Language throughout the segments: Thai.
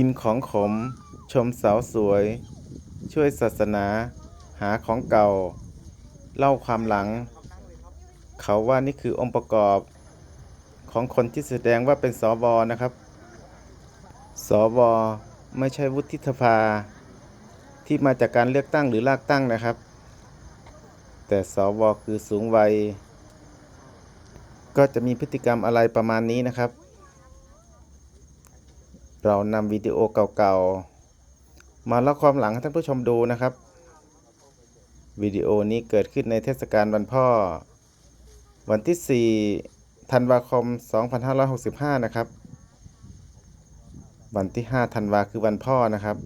กินของขม ชมสาวสวย ช่วยศาสนา หาของเก่า เล่าความหลัง เขาว่านี่คือองค์ประกอบ ของคนที่แสดงว่าเป็นสวนะครับ สวไม่ใช่วุฒิสภา ที่มาจากการเลือกตั้งหรือลากตั้งนะครับ แต่สวคือสูงวัย ก็จะมีพฤติกรรมอะไรประมาณนี้นะครับ เรานำวิดีโอเก่าๆ มาเล่าความหลังให้ท่านผู้ชมดูนะครับ วิดีโอนี้เกิดขึ้นในเทศกาลวันพ่อ วันที่ 4 ธันวาคม 2565 นะครับ วันที่ 5 ธันวาคือวันพ่อนะครับ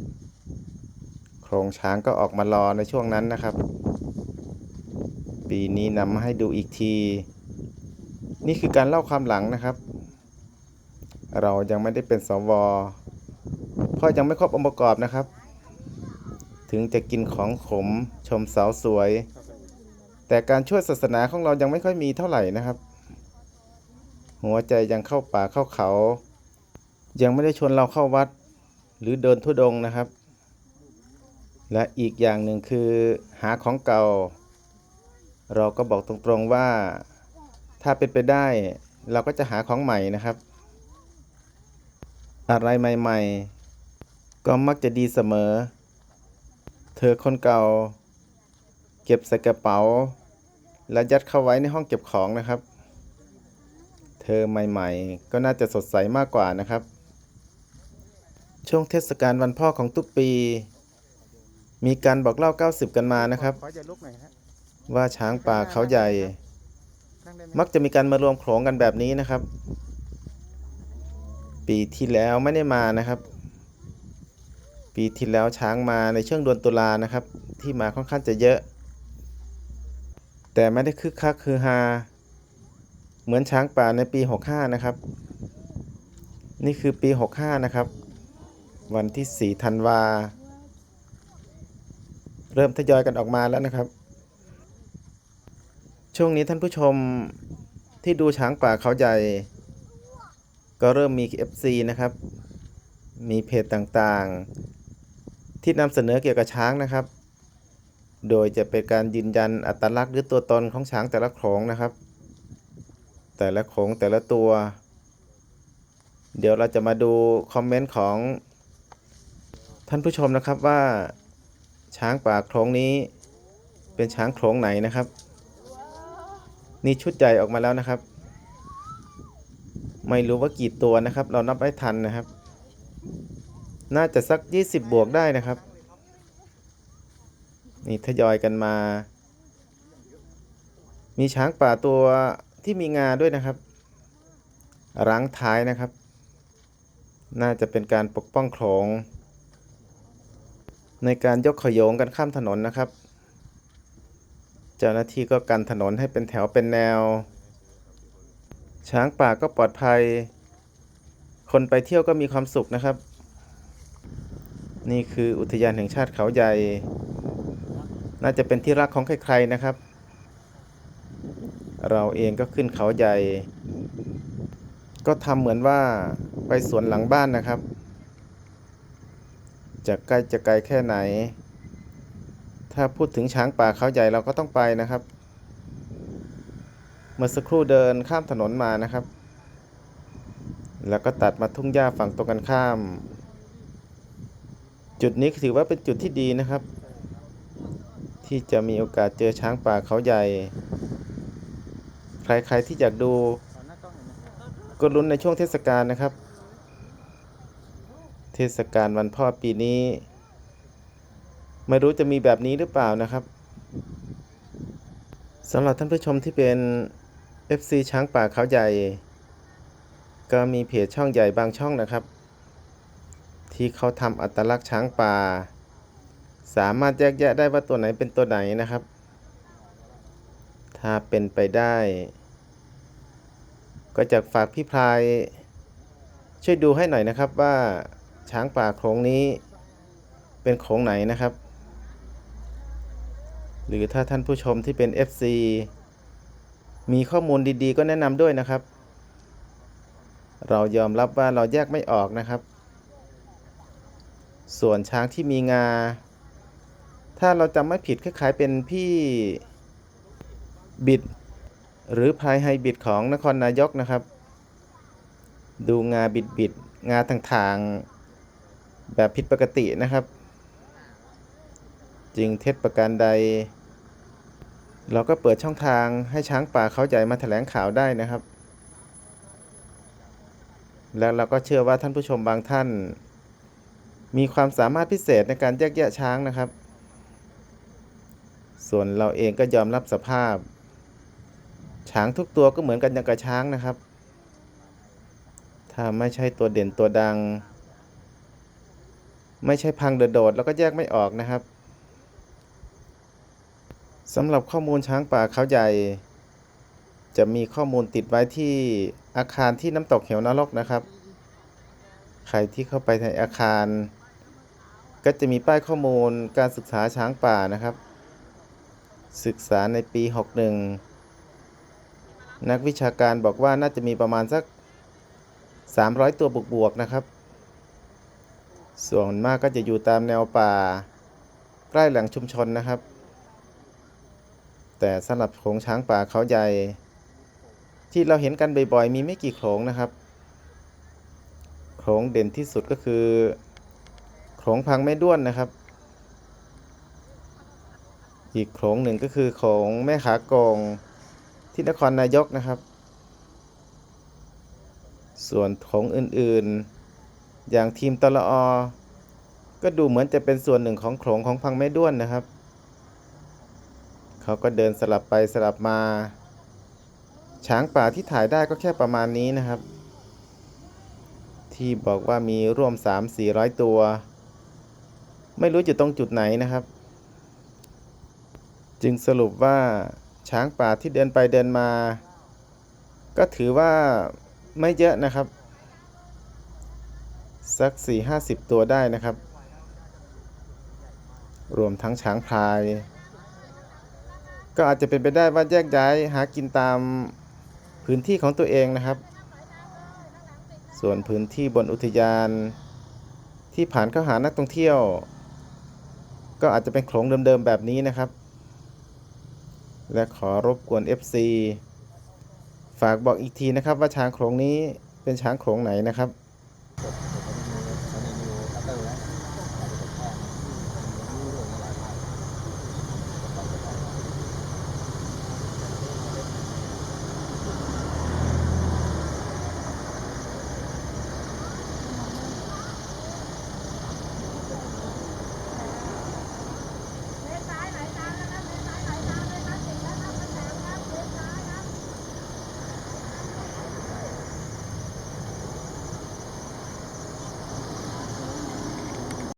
โครงช้างก็ออกมารอในช่วงนั้นนะครับ ปีนี้นำมาให้ดูอีกที นี่คือการเล่าความหลังนะครับ เรายังไม่ได้เป็นสวเพราะยังไม่ครบองค์ประกอบนะครับ ถึงจะกินของขมชมสาวสวย แต่การช่วยศาสนาของเรายังไม่ค่อยมีเท่าไหร่นะครับ หัวใจยังเข้าป่าเข้าเขา ยังไม่ได้ชวนเราเข้าวัด หรือเดินทุดงนะครับ และอีกอย่างหนึ่งคือหาของเก่า เราก็บอกตรงๆว่าถ้าเป็นไปได้เราก็จะหาของใหม่นะครับ อะไรใหม่ ๆ ก็มักจะดีเสมอ เธอคนเก่า เก็บใส่กระเป๋า และยัดเข้าไว้ในห้องเก็บของนะครับ เธอใหม่ๆ ก็น่าจะสดใสมากกว่านะครับ ช่วงเทศกาลวันพ่อของทุกปี มีการบอกเล่า 90 กันมานะครับ ขอจะลุกหน่อยฮะว่าช้างป่าเขาใหญ่มมักจะมีการมารวมโขลงกันแบบนี้นะครับ ปีที่แล้วไม่ได้มานะครับ ปีที่แล้วช้างมาในช่วงเดือนตุลานะครับ ที่มาค่อนข้างจะเยอะ แต่ไม่ได้คึกคักคือฮาเหมือนช้างป่าในปี 65 นะครับ นี่คือปี 65 นะครับ วันที่ 4 ธันวา เริ่มทยอยกันออกมาแล้วนะครับ ช่วงนี้ท่านผู้ชมที่ดูช้างป่าเขาใหญ่ ก็เริ่มมี FC นะครับ มีเพจต่างๆ ที่นำเสนอเกี่ยวกับช้างนะครับ โดยจะเป็นการยืนยันอัตลักษณ์หรือตัวตนของช้างแต่ละโขลงนะครับ แต่ละโขลงแต่ละตัว เดี๋ยวเราจะมาดูคอมเมนต์ของท่านผู้ชมนะครับว่าช้างป่าโขลงนี้เป็นช้างโขลงไหนนะครับ นี่ชุดใหญ่ออกมาแล้วนะครับ ไม่รู้ว่ากี่ตัวนะครับ เรานับไม่ทันนะครับ น่าจะสัก 20 บวกได้นะครับ นี่ทยอยกันมา มีช้างป่าตัวที่มีงาด้วยนะครับรังท้ายนะครับ น่าจะเป็นการปกป้องโขลงในการยกขยงกันข้ามถนนนะครับ เจ้าหน้าที่ก็กันถนนให้เป็นแถวเป็นแนว ช้างป่าก็ปลอดภัย คนไปเที่ยวก็มีความสุขนะครับ นี่คืออุทยานแห่งชาติเขาใหญ่ น่าจะเป็นที่รักของใครๆนะครับ เราเองก็ขึ้นเขาใหญ่ ก็ทำเหมือนว่าไปสวนหลังบ้านนะครับ จะใกล้จะไกลแค่ไหน ถ้าพูดถึงช้างป่าเขาใหญ่เราก็ต้องไปนะครับ มื่อสักครู่เดินข้ามถนนมานะครับ แล้วก็ตัดมาทุ่งหญ้าฝั่งตรงกันข้าม จุดนี้ถือว่าเป็นจุดที่ดีนะครับ ที่จะมีโอกาสเจอช้างป่าเขาใหญ่ ใครๆที่อยากดู ก็ลุ้นในช่วงเทศกาลนะครับ เทศกาลวันพ่อปีนี้ ไม่รู้จะมีแบบนี้หรือเปล่านะครับสำหรับท่านผู้ชมที่เป็น FC ช้างป่าเขาใหญ่ ก็มีเพจช่องใหญ่บางช่องนะครับ ที่เขาทำอัตลักษณ์ช้างป่า สามารถแยกแยะได้ว่าตัวไหนเป็นตัวไหนนะครับ ถ้าเป็นไปได้ ก็จะฝากพี่พลาย ช่วยดูให้หน่อยนะครับว่าช้างป่าโขลงนี้เป็นโขลงไหนนะครับ หรือถ้าท่านผู้ชมที่เป็น FC มีข้อมูลดีๆ ก็แนะนำด้วยนะครับ เรายอมรับว่าเราแยกไม่ออกนะครับ ส่วนช้างที่มีงา ถ้าเราจำไม่ผิดคล้ายๆเป็นพี่บิด หรือพายไฮบิดของนครนายกนะครับ ดูงาบิดบิดๆงาทางๆแบบผิดปกตินะครับจริงเท็จประการใด เราก็เปิดช่องทางให้ช้างป่าเขาใหญ่มาแถลงข่าวได้นะครับ แล้วเราก็เชื่อว่าท่านผู้ชมบางท่าน มีความสามารถพิเศษในการแยกแยะช้างนะครับ ส่วนเราเองก็ยอมรับสภาพ ช้างทุกตัวก็เหมือนกันอย่างกับช้างนะครับ ถ้าไม่ใช่ตัวเด่นตัวดัง ไม่ใช่พังโดดแล้วก็แยกไม่ออกนะครับ สำหรับข้อมูลช้างป่าเขาใหญ่ จะมีข้อมูลติดไว้ที่อาคารที่น้ำตกเหวนรกนะครับ ใครที่เข้าไปในอาคาร ก็จะมีป้ายข้อมูลการศึกษาช้างป่านะครับ ศึกษาในปี 61 นักวิชาการบอกว่าน่าจะมีประมาณสัก 300 ตัวบวกๆนะครับ ส่วนมากก็จะอยู่ตามแนวป่า ใกล้แหล่งชุมชนนะครับ แต่สำหรับโขลงช้างป่าเขาใหญ่ ที่เราเห็นกันบ่อยๆ มีไม่กี่โขลงนะครับโขลงเด่นที่สุดก็คือโขลงพังไม่ด้วนนะครับ อีกโขลงหนึ่งก็คือโขลงแม่ขากองที่นครนายกนะครับ ส่วนโขลงอื่นๆ อย่างทีมตละอก็ดูเหมือนจะเป็นส่วนหนึ่งของโขลงของพังไม่ด้วนนะครับ เขาก็เดินสลับไปสลับมา ช้างป่าที่ถ่ายได้ก็แค่ประมาณนี้นะครับ ที่บอกว่ามีร่วม 3-400 ตัว ไม่รู้อยู่ตรงจุดไหนนะครับ จึงสรุปว่าช้างป่าที่เดินไปเดินมา ก็ถือว่าไม่เยอะนะครับ สัก 4-50 ตัวได้นะครับ รวมทั้งช้างพลาย ก็อาจจะเป็นไปได้ว่าแยกย้ายหากินตามพื้นที่ของตัวเองนะครับ ส่วนพื้นที่บนอุทยานที่ผ่านเข้าหานักท่องเที่ยว ก็อาจจะเป็นโขลงเดิมๆแบบนี้นะครับ และขอรบกวน FC ฝากบอกอีกทีนะครับว่าช้างโขลงนี้เป็นช้างโขลงไหนนะครับ